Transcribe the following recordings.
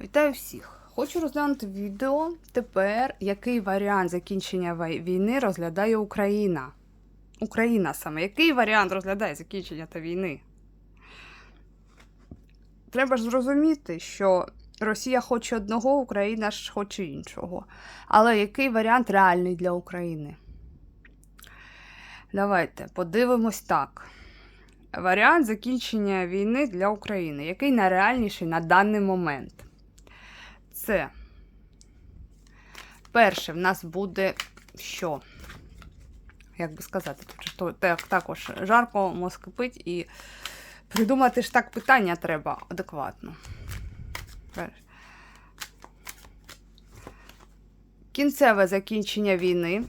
Вітаю всіх! Хочу розглянути відео тепер, який варіант закінчення війни розглядає Україна. Україна саме. Який варіант розглядає закінчення та війни? Треба ж зрозуміти, що Росія хоче одного, Україна ж хоче іншого. Але який варіант реальний для України? Давайте подивимось так. Варіант закінчення війни для України, який найреальніший на даний момент. Це перше, в нас буде що? Як би сказати, тут також жарко, мозк кипить і придумати ж так питання треба адекватно. Кінцеве закінчення війни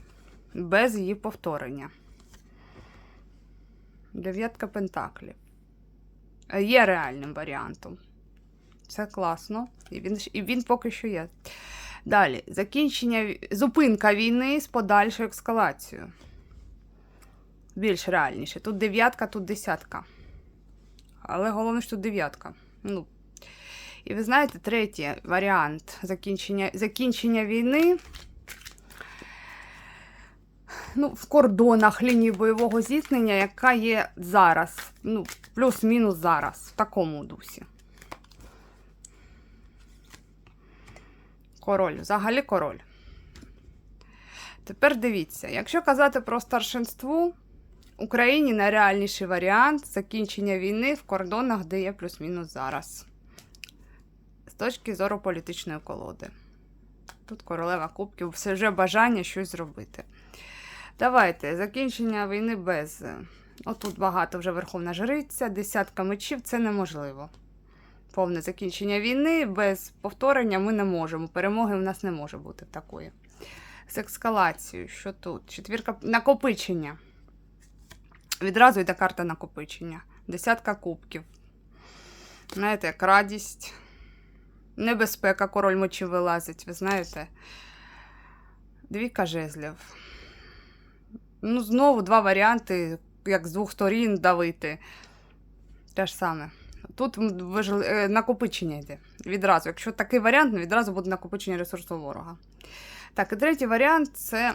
без її повторення. Дев'ятка пентаклів. Є реальним варіантом. Це класно. І він, і він поки що є. Далі. Закінчення, зупинка війни з подальшою ескалацією. Більш реальніше. Тут дев'ятка, тут десятка. Але головне, що тут дев'ятка. Ну. І ви знаєте, третій варіант закінчення, закінчення війни. Ну, в кордонах лінії бойового зіткнення, яка є зараз. Ну, плюс-мінус зараз, в такому дусі. Король, взагалі король. Тепер дивіться, якщо казати про старшинство, Україні найреальніший варіант закінчення війни в кордонах, де є плюс-мінус зараз. З точки зору політичної колоди. Тут королева кубків, все вже бажання щось зробити. Давайте, закінчення війни без. Отут багато вже Верховна Жриця, десятка мечів це неможливо повне закінчення війни без повторення ми не можемо. Перемоги в нас не може бути такої. З ескалацією, що тут? Четвірка накопичення. Відразу йде карта накопичення. Десятка кубків. Знаєте, як радість, небезпека, король мочі вилазить, ви знаєте. Двійка жезлів. Ну, знову два варіанти, як з двох сторін давити. Те ж саме. Тут е, накопичення йде відразу. Якщо такий варіант, відразу буде накопичення ресурсу ворога. Так, і третій варіант це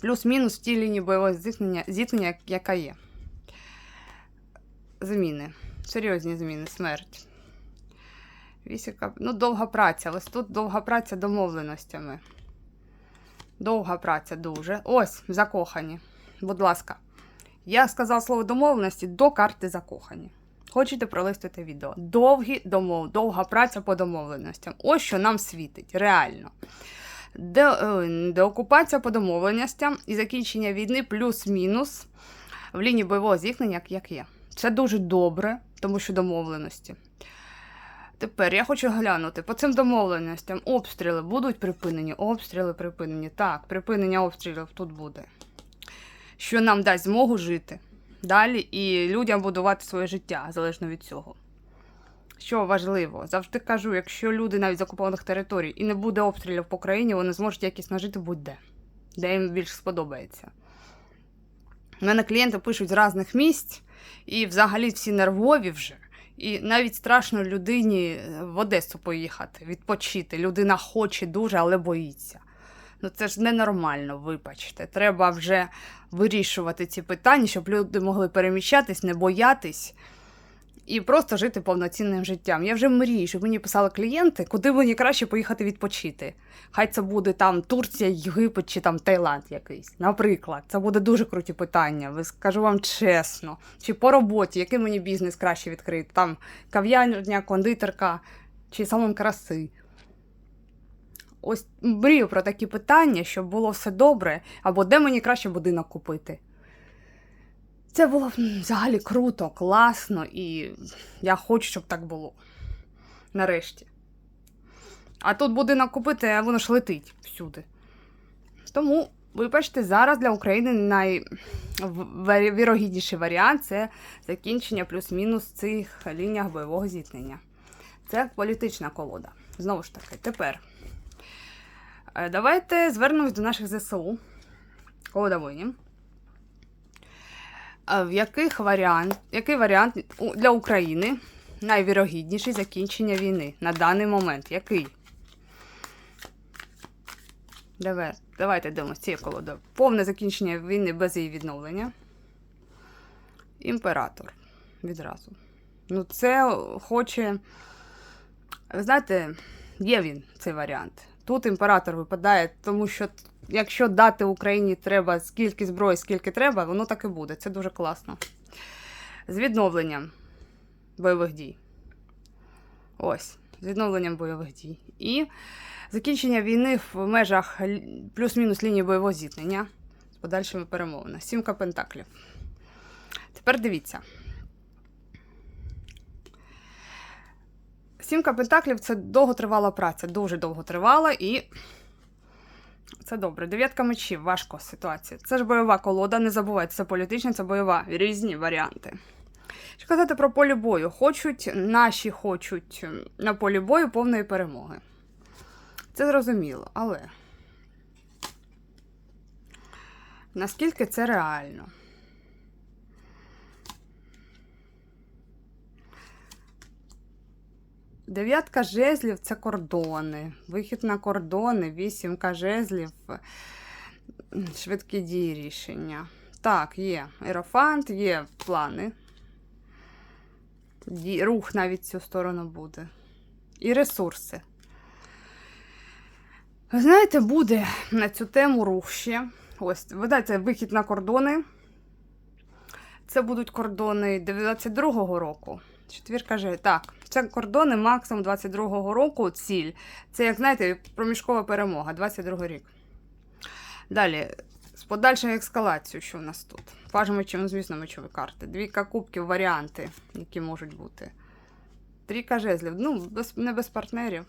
плюс-мінус в тій лінії бойового зіткнення, зіткнення, яка є. Зміни. Серйозні зміни, смерть. Вісіка. Ну, довга праця. Ось тут довга праця домовленостями. Довга праця дуже. Ось, закохані. Будь ласка. Я сказав слово домовленості до карти закохані. Хочете пролистити відео. Довгі домов, довга праця по домовленостям. Ось що нам світить, реально. Де, е, деокупація по домовленостям і закінчення війни плюс-мінус в лінії бойового зіткнення, як є. Це дуже добре, тому що домовленості. Тепер я хочу глянути по цим домовленостям. Обстріли будуть припинені, обстріли припинені. Так, припинення обстрілів тут буде. Що нам дасть змогу жити далі і людям будувати своє життя залежно від цього. Що важливо, завжди кажу, якщо люди навіть з окупованих територій і не буде обстрілів по країні, вони зможуть якісно жити будь-де, де їм більше сподобається. У мене клієнти пишуть з різних місць, і взагалі всі нервові вже. І навіть страшно людині в Одесу поїхати, відпочити. Людина хоче дуже, але боїться. Ну це ж ненормально, вибачте. Треба вже вирішувати ці питання, щоб люди могли переміщатись, не боятись і просто жити повноцінним життям. Я вже мрію, щоб мені писали клієнти, куди мені краще поїхати відпочити. Хай це буде там Турція, Єгипет чи там Таїланд якийсь. Наприклад, це буде дуже круті питання. Ви скажу вам чесно. Чи по роботі, який мені бізнес краще відкрити? Там кав'ярня, кондитерка чи салон краси. Ось мрію про такі питання, щоб було все добре, або де мені краще будинок купити. Це було взагалі круто, класно, і я хочу, щоб так було. Нарешті. А тут будинок купити, а воно ж летить всюди. Тому, вибачте, зараз для України найвірогідніший варіант це закінчення плюс-мінус цих лініях бойового зіткнення. Це політична колода. Знову ж таки, тепер. Е, Давайте звернемось до наших ЗСУ. Колода. Е, В яких варіант, який варіант для України найвірогідніший закінчення війни на даний момент. Який? Давай, давайте дивимося цією колодою. Повне закінчення війни без її відновлення. Імператор. Відразу. Ну, це хоче. Ви знаєте, є він цей варіант. Тут імператор випадає, тому що якщо дати Україні треба скільки зброї, скільки треба, воно так і буде. Це дуже класно. З відновленням бойових дій. Ось, з відновленням бойових дій. І закінчення війни в межах плюс-мінус лінії бойового зіткнення з подальшими перемовинами. Сімка пентаклів. Тепер дивіться. Сімка пентаклів це довготривала праця, дуже довго тривала і. Це добре. Дев'ятка мечів, важко ситуація. Це ж бойова колода, не забувайте, це політична, це бойова. Різні варіанти. Що казати про полі бою? Хочуть, наші хочуть на полі бою повної перемоги. Це зрозуміло, але наскільки це реально? Дев'ятка жезлів це кордони. Вихід на кордони, вісімка жезлів, швидкі дії рішення. Так, є ерофант, є плани. Рух навіть цю сторону буде. І ресурси. Ви знаєте, буде на цю тему рух ще. Ось, ви знаєте, вихід на кордони. Це будуть кордони 22-го року. Четвірка же. Так, це кордони максимум 22-го року. Ціль. Це, як знаєте, проміжкова перемога, 22 рік. Далі, з подальшою ескалацією, що в нас тут? Паж мечів, ну, звісно, мечові карти. Двійка кубків, варіанти, які можуть бути. Трійка жезлів. Ну, без, не без партнерів.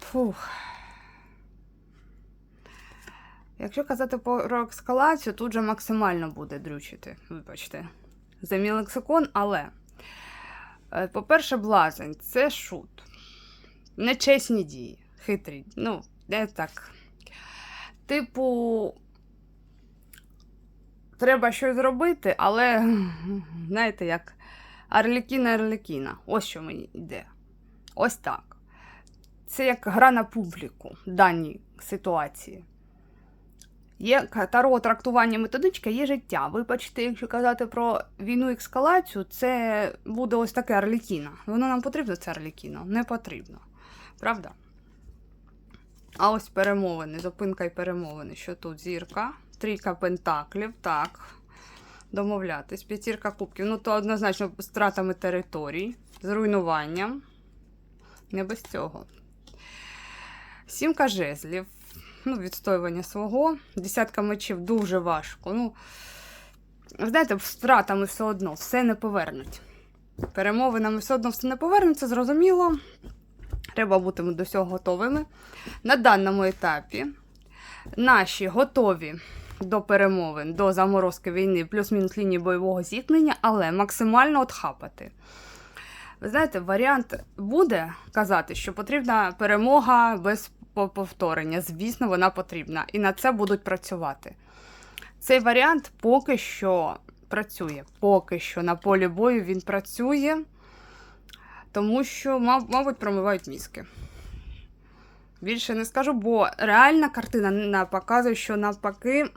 Фух. Якщо казати про ескалацію, тут же максимально буде дрючити. Вибачте. За мій лексикон, але. е, По-перше, блазень це шут. Нечесні дії. Хитрі. Ну, де так. Типу, треба щось зробити, але, знаєте, як Арлікіна Арлікіна. Ось що мені йде. Ось так. Це як гра на публіку в даній ситуації. Є таро трактування методичка, є життя. Вибачте, якщо казати про війну і ескалацію, це буде ось таке Арлікіна. Воно нам потрібно, це Арлікіно? Не потрібно. Правда? А ось перемовини, зупинка і перемовини. Що тут? Зірка, трійка пентаклів, так. Домовлятись, п'ятірка кубків. Ну, то однозначно з втратами територій, з руйнуванням. Не без цього. Сімка жезлів. Ну, відстоювання свого. Десятка мечів дуже важко. Ну, знаєте, втратами все одно, все не повернуть. Перемовинами все одно все не повернеться, зрозуміло. Треба бути до цього готовими. На даному етапі наші готові до перемовин, до заморозки війни, плюс-мінус лінії бойового зіткнення, але максимально отхапати. Ви знаєте, варіант буде казати, що потрібна перемога без повторення. Звісно, вона потрібна. І на це будуть працювати. Цей варіант поки що працює. Поки що на полі бою він працює, тому що, мабуть, промивають мізки. Більше не скажу, бо реальна картина на- показує, що навпаки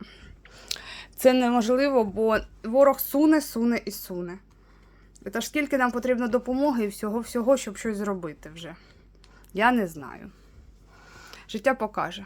це неможливо, бо ворог суне, суне і суне. Та ж скільки нам потрібно допомоги і всього-всього, щоб щось зробити вже. Я не знаю. Життя покаже.